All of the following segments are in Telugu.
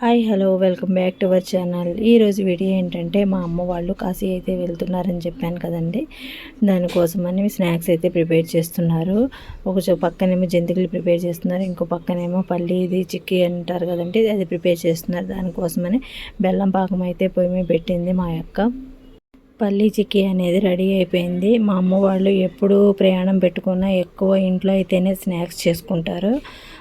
Hi hello welcome back to our channel. ఈరోజు వీడియో ఏంటంటే మా అమ్మ వాళ్ళు కాశీ అయితే వెళ్తున్నారని చెప్పాను కదండి. దానికోసమని స్నాక్స్ అయితే ప్రిపేర్ చేస్తున్నారు. ఒక చో పక్కనేమో జంతికలు ప్రిపేర్ చేస్తున్నారు. ఇంకో పక్కనేమో పల్లి ఇది చిక్కీ అంటారు కదండి అది ప్రిపేర్ చేస్తున్నారు. దానికోసమని బెల్లం పాకం అయితే పొయ్యి మీద పెట్టింది మా యొక్క పల్లీ చిక్కీ అనేది రెడీ అయిపోయింది. మా అమ్మ వాళ్ళు ఎప్పుడు ప్రయాణం పెట్టుకున్నా ఎక్కువ ఇంట్లో అయితేనే స్నాక్స్ చేసుకుంటారు.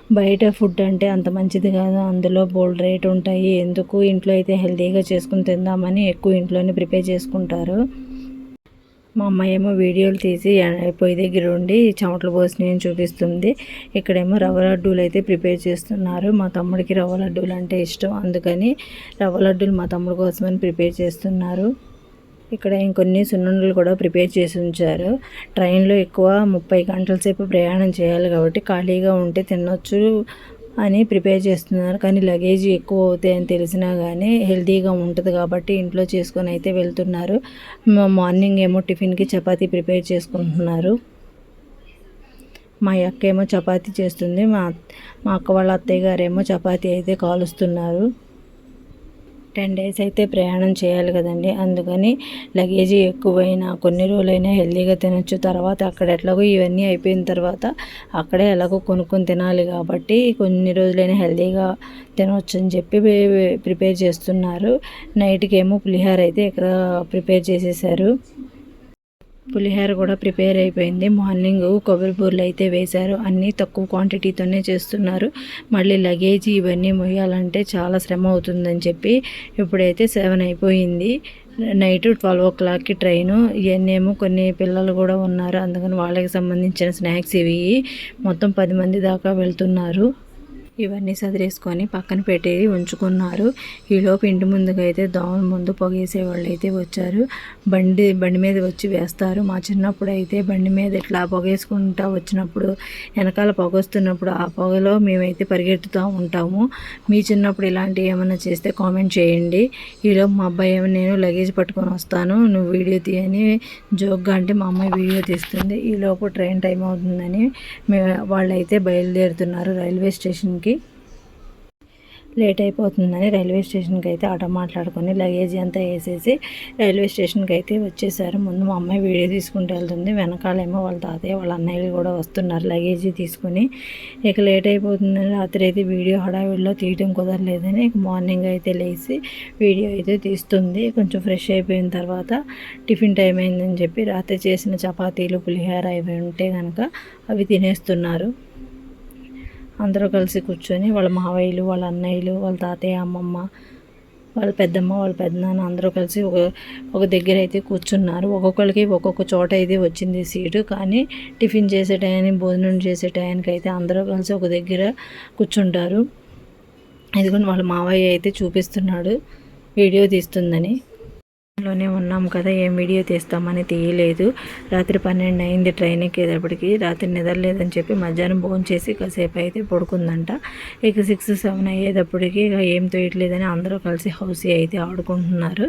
బయట ఫుడ్ అంటే అంత మంచిది కాదు. అందులో బోల్డ్ రేట్ ఉంటాయి. ఎందుకు ఇంట్లో అయితే హెల్తీగా చేసుకుని తిందామని ఎక్కువ ఇంట్లోనే ప్రిపేర్ చేసుకుంటారు. మా అమ్మాయి ఏమో వీడియోలు తీసి పొయ్యి దగ్గర ఉండి చెమటలు పోసినాయని చూపిస్తుంది. ఇక్కడేమో రవ్వ లడ్డూలు అయితే ప్రిపేర్ చేస్తున్నారు. మా తమ్ముడికి రవ్వ లడ్డూలు అంటే ఇష్టం. అందుకని రవ్వ లడ్డూలు మా తమ్ముడు కోసమని ప్రిపేర్ చేస్తున్నారు. ఇక్కడ ఇంకొన్ని సున్నుండలు కూడా ప్రిపేర్ చేసి ఉంచారు. ట్రైన్లో ఎక్కువ ముప్పై గంటల సేపు ప్రయాణం చేయాలి కాబట్టి ఖాళీగా ఉంటే తినొచ్చు అని ప్రిపేర్ చేస్తున్నారు. కానీ లగేజ్ ఎక్కువ అవుతాయి అని తెలిసినా కానీ హెల్తీగా ఉంటుంది కాబట్టి ఇంట్లో చేసుకొని అయితే వెళ్తున్నారు. మార్నింగ్ ఏమో టిఫిన్కి చపాతీ ప్రిపేర్ చేసుకుంటున్నారు. మా అక్క ఏమో చపాతీ చేస్తుంది. మా మా అక్క వాళ్ళ అత్తయ్య గారేమో చపాతీ అయితే కాలుస్తున్నారు. టెన్ డేస్ అయితే ప్రయాణం చేయాలి కదండి. అందుకని లగేజీ ఎక్కువైనా కొన్ని రోజులైనా హెల్దీగా తినొచ్చు. తర్వాత అక్కడ ఎట్లాగో ఇవన్నీ అయిపోయిన తర్వాత అక్కడే ఎలాగో కొనుక్కొని తినాలి కాబట్టి కొన్ని రోజులైనా హెల్దీగా తినవచ్చు అని చెప్పి ప్రిపేర్ చేస్తున్నారు. నైట్కి ఏమో పులిహార అయితే ఇక్కడ ప్రిపేర్ చేసేసారు. పులిహోర కూడా ప్రిపేర్ అయిపోయింది. మార్నింగ్ కొబ్బరి బూరలు అయితే వేశారు. అన్నీ తక్కువ క్వాంటిటీతోనే చేస్తున్నారు. మళ్ళీ లగేజ్ ఇవన్నీ మొయ్యాలంటే చాలా శ్రమ అవుతుందని చెప్పి ఇప్పుడైతే సెవెన్ అయిపోయింది. నైట్ ట్వెల్వ్ ఓ క్లాక్కి ట్రైను ఇవన్నేమో కొన్ని పిల్లలు కూడా ఉన్నారు. అందుకని వాళ్ళకి సంబంధించిన స్నాక్స్ ఇవి. మొత్తం పది మంది దాకా వెళ్తున్నారు. ఇవన్నీ సదిరేసుకొని పక్కన పెట్టి ఉంచుకున్నారు. ఈలోపు ఇంటి ముందుకు అయితే దోమల ముందు పొగేసే వాళ్ళు అయితే వచ్చారు. బండి బండి మీద వచ్చి వేస్తారు. మా చిన్నప్పుడు అయితే బండి మీద ఇట్లా పొగేసుకుంటా వచ్చినప్పుడు వెనకాల పొగొస్తున్నప్పుడు ఆ పొగలో మేమైతే పరిగెత్తుతూ ఉంటాము. మీ చిన్నప్పుడు ఇలాంటివి ఏమైనా చేస్తే కామెంట్ చేయండి. ఈలోపు మా అబ్బాయి ఏమో నేను లగేజ్ పట్టుకొని వస్తాను నువ్వు వీడియో తీయని జోక్గా అంటే మా అమ్మాయి వీడియో తీస్తుంది. ఈలోపు ట్రైన్ టైం అవుతుందని మే వాళ్ళైతే బయలుదేరుతున్నారు రైల్వే స్టేషన్కి. లేట్ అయిపోతుందని రైల్వే స్టేషన్కి అయితే ఆటో మాట్లాడుకొని లగేజ్ అంతా వేసేసి రైల్వే స్టేషన్కి అయితే వచ్చేసారు. ముందు మా అమ్మాయి వీడియో తీసుకుంటూ వెళ్తుంది. వెనకాలేమో వాళ్ళ తాతయ్య వాళ్ళ అన్నయ్యలు కూడా వస్తున్నారు లగేజ్ తీసుకుని. ఇక లేట్ అయిపోతుందని రాత్రి అయితే వీడియో హడావిడిలో తీయడం కుదరలేదని ఇక మార్నింగ్ అయితే లేచి వీడియో అయితే తీస్తుంది. కొంచెం ఫ్రెష్ అయిపోయిన తర్వాత టిఫిన్ టైం అయిందని చెప్పి రాత్రి చేసిన చపాతీలు పులిహోర ఇవి ఉంటే కనుక అవి తినేస్తున్నారు. అందరూ కలిసి కూర్చొని వాళ్ళ మావయ్యలు వాళ్ళ అన్నయ్యలు వాళ్ళ తాతయ్య అమ్మమ్మ వాళ్ళ పెద్దమ్మ వాళ్ళ పెద్దనాన్న అందరూ కలిసి ఒక ఒక దగ్గర అయితే కూర్చున్నారు. ఒక్కొక్కరికి ఒక్కొక్క చోట అయితే వచ్చింది సీటు. కానీ టిఫిన్ చేసే టైం భోజనం చేసే టయానికి అయితే అందరూ కలిసి ఒక దగ్గర కూర్చుంటారు. ఎందుకంటే వాళ్ళ మావయ్య అయితే చూపిస్తున్నాడు. వీడియో తీస్తుందని. లోనే ఉన్నాం కదా ఏం వీడియో తీస్తామని తీయలేదు. రాత్రి పన్నెండు అయింది ట్రైన్ ఎక్కేటప్పటికి. రాత్రి నిద్రలేదని చెప్పి మధ్యాహ్నం భోజనం చేసి కాసేపు అయితే పడుకుందంట. ఇక సిక్స్ సెవెన్ అయ్యేటప్పటికి ఇక ఏం తోయట్లేదని అందరూ కలిసి హౌసీ అయితే ఆడుకుంటున్నారు.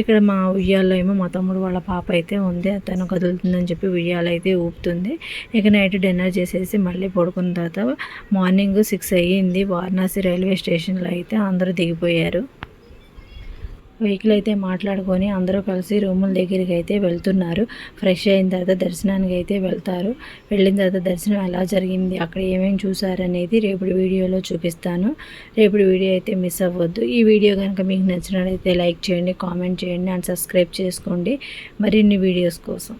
ఇక్కడ మా ఉయ్యాల్లో ఏమో మా తమ్ముడు వాళ్ళ పాప అయితే ఉంది. తను కదులుతుందని చెప్పి ఉయ్యాలు అయితే ఊపుతుంది. ఇక నైట్ డిన్నర్ చేసేసి మళ్ళీ పడుకున్న తర్వాత మార్నింగ్ సిక్స్ అయ్యింది. వారణాసి రైల్వే స్టేషన్లో అయితే అందరూ దిగిపోయారు. వెహికల్ అయితే మాట్లాడుకొని అందరూ కలిసి రూముల దగ్గరికి అయితే వెళ్తున్నారు. ఫ్రెష్ అయిన తర్వాత దర్శనానికి అయితే వెళ్తారు. వెళ్ళిన తర్వాత దర్శనం ఎలా జరిగింది అక్కడ ఏమేమి చూసారనేది రేపటి వీడియోలో చూపిస్తాను. రేపటి వీడియో అయితే మిస్ అవ్వద్దు. ఈ వీడియో కనుక మీకు నచ్చినట్లయితే లైక్ చేయండి కామెంట్ చేయండి అండ్ సబ్స్క్రైబ్ చేసుకోండి. మరిన్ని వీడియోస్ కోసం.